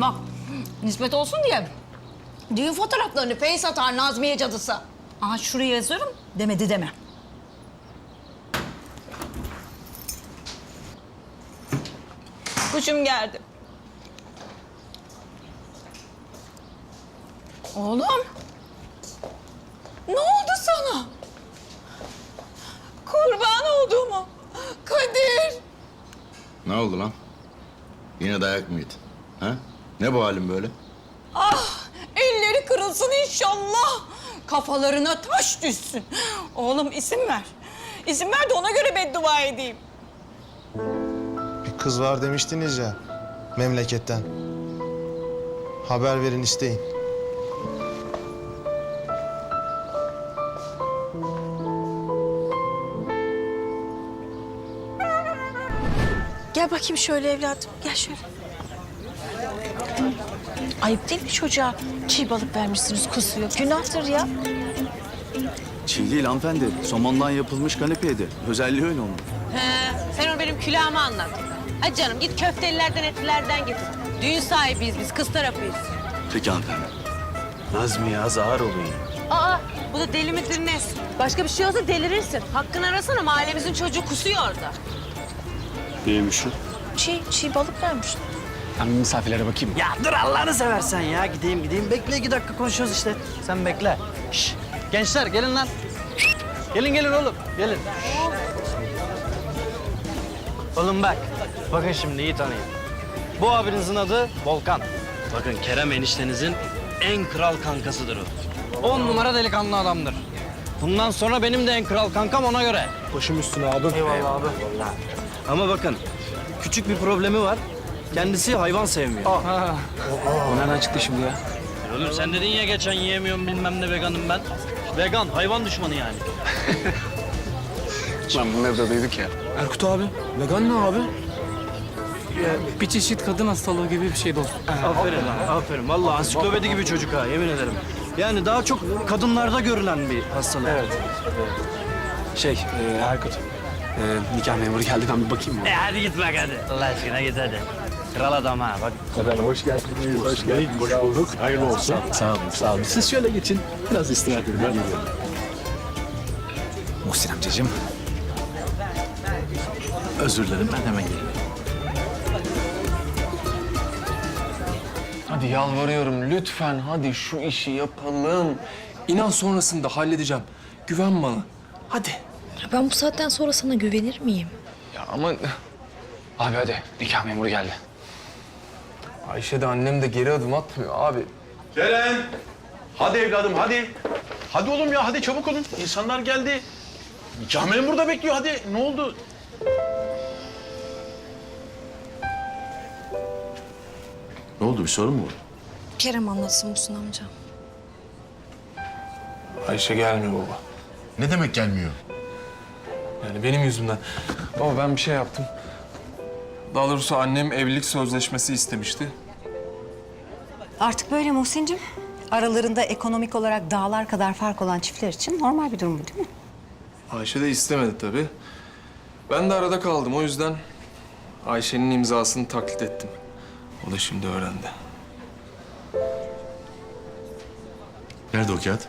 Bak nispet olsun diye düğün fotoğraflarını pey satar Nazmiye cadısı. Aha şuraya yazıyorum demedi deme. Kuşum geldi. Oğlum. Ne oldu sana? Kurban olduğumu. Kadir. Ne oldu lan? Yine dayak mı yedin? Ha? Ne bu halin böyle? Ah elleri kırılsın inşallah. Kafalarına taş düşsün. Oğlum isim ver. İsim ver de ona göre beddua edeyim. Bir kız var demiştiniz ya memleketten. Haber verin isteyin. Gel bakayım şöyle evladım. Gel şöyle. Ayıp değil mi çocuğa? Çiğ balık vermişsiniz kusuyor. Günahtır ya. Çiğ değil hanımefendi. Somondan yapılmış kanepeydi. Özelliği öyle onun. He, sen onu benim külahıma anlat. Hadi canım git köftelilerden etlilerden getir. Düğün sahibiyiz biz, kız tarafıyız. Peki hanımefendi. Nazmiye az ağır olayım. Aa, bu da deli midir ne? Başka bir şey olsa delirirsin. Hakkını arasana, mahallemizin çocuğu kusuyor orada. Neymiş o? Çiğ, çiğ balık vermiş. Ben misafirlere bakayım. Ya dur Allah'ını seversen ya. Gideyim gideyim. Bekle iki dakika konuşuyoruz işte. Sen bekle. Şş, gençler gelin lan. Gelin gelin oğlum. Gelin. Oğlum bak. Bakın şimdi iyi tanıyın. Bu abinizin adı Volkan. Bakın Kerem eniştenizin en kral kankasıdır o. On numara delikanlı adamdır. Bundan sonra benim de en kral kankam ona göre. Başım üstüne abi. Eyvallah abi. Ama bakın küçük bir problemi var. Kendisi hayvan sevmiyor. O nereden çıktı şimdi ya? Oğlum sen dedin ya geçen yiyemiyorum bilmem ne veganım ben. Vegan, hayvan düşmanı yani. Lan bunları da duyduk ya. Erkut abi, vegan ne abi? Bir çeşit kadın hastalığı gibi bir şey dostum. Aferin lan, aferin. Vallahi ansiklopedi gibi çocuk ha, yemin ederim. Yani daha çok kadınlarda görülen bir hastalık. Evet. Şey, e, Erkut. E, nikah memuru geldi ben bir bakayım mı? E hadi git bak hadi. Allah aşkına git hadi. Kral adam ha, bak. hoş geldiniz. Hoş geldiniz. Hoş bulduk. Hayırlı olsun. Sağ olun, sağ olun. Siz şöyle geçin. Biraz istirahat edin. Ben geliyorum. Muhsin amcacığım. Özür dilerim ben hemen geliyorum. Hadi yalvarıyorum lütfen hadi şu işi yapalım. İnan sonrasında halledeceğim. Güven bana. Hadi. Ben bu saatten sonra sana güvenir miyim? Ya ama... Abi hadi nikah memuru geldi. Ayşe de annem de geri adım atmıyor abi. Ceren! Hadi evladım hadi. Hadi oğlum ya hadi çabuk olun. İnsanlar geldi. Nikah memuru da bekliyor hadi. Ne oldu? Ne oldu bir sorun mu var? Kerem anlatsın Musun amca. Ayşe gelmiyor baba. Ne demek gelmiyor? Yani benim yüzümden. Baba ben bir şey yaptım. Daha doğrusu annem evlilik sözleşmesi istemişti. Artık böyle Muhsin'cim. Aralarında ekonomik olarak dağlar kadar fark olan çiftler için normal bir durum bu değil mi? Ayşe de istemedi tabii. Ben de arada kaldım. O yüzden Ayşe'nin imzasını taklit ettim. O da şimdi öğrendi. Nerede o kağıt?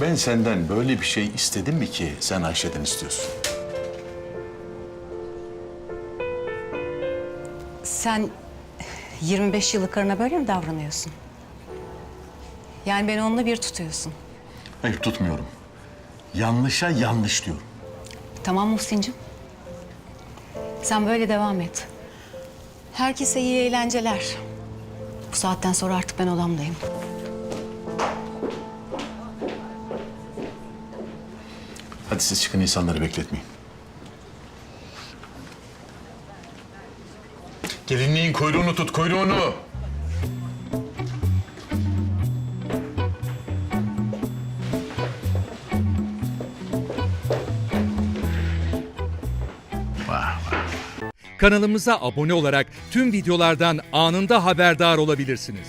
Ben senden böyle bir şey istedim mi ki sen Ayşe'den istiyorsun? Sen 25 yıllık karına böyle mi davranıyorsun? Yani beni onunla bir tutuyorsun. Hayır tutmuyorum. Yanlışa yanlış diyorum. Tamam Muhsin'cim. Sen böyle devam et. Herkese iyi eğlenceler. Bu saatten sonra artık ben odamdayım. Hadi siz çıkın insanları bekletmeyin. Gelinliğin kuyruğunu tut, kuyruğunu. Kanalımıza abone olarak tüm videolardan anında haberdar olabilirsiniz.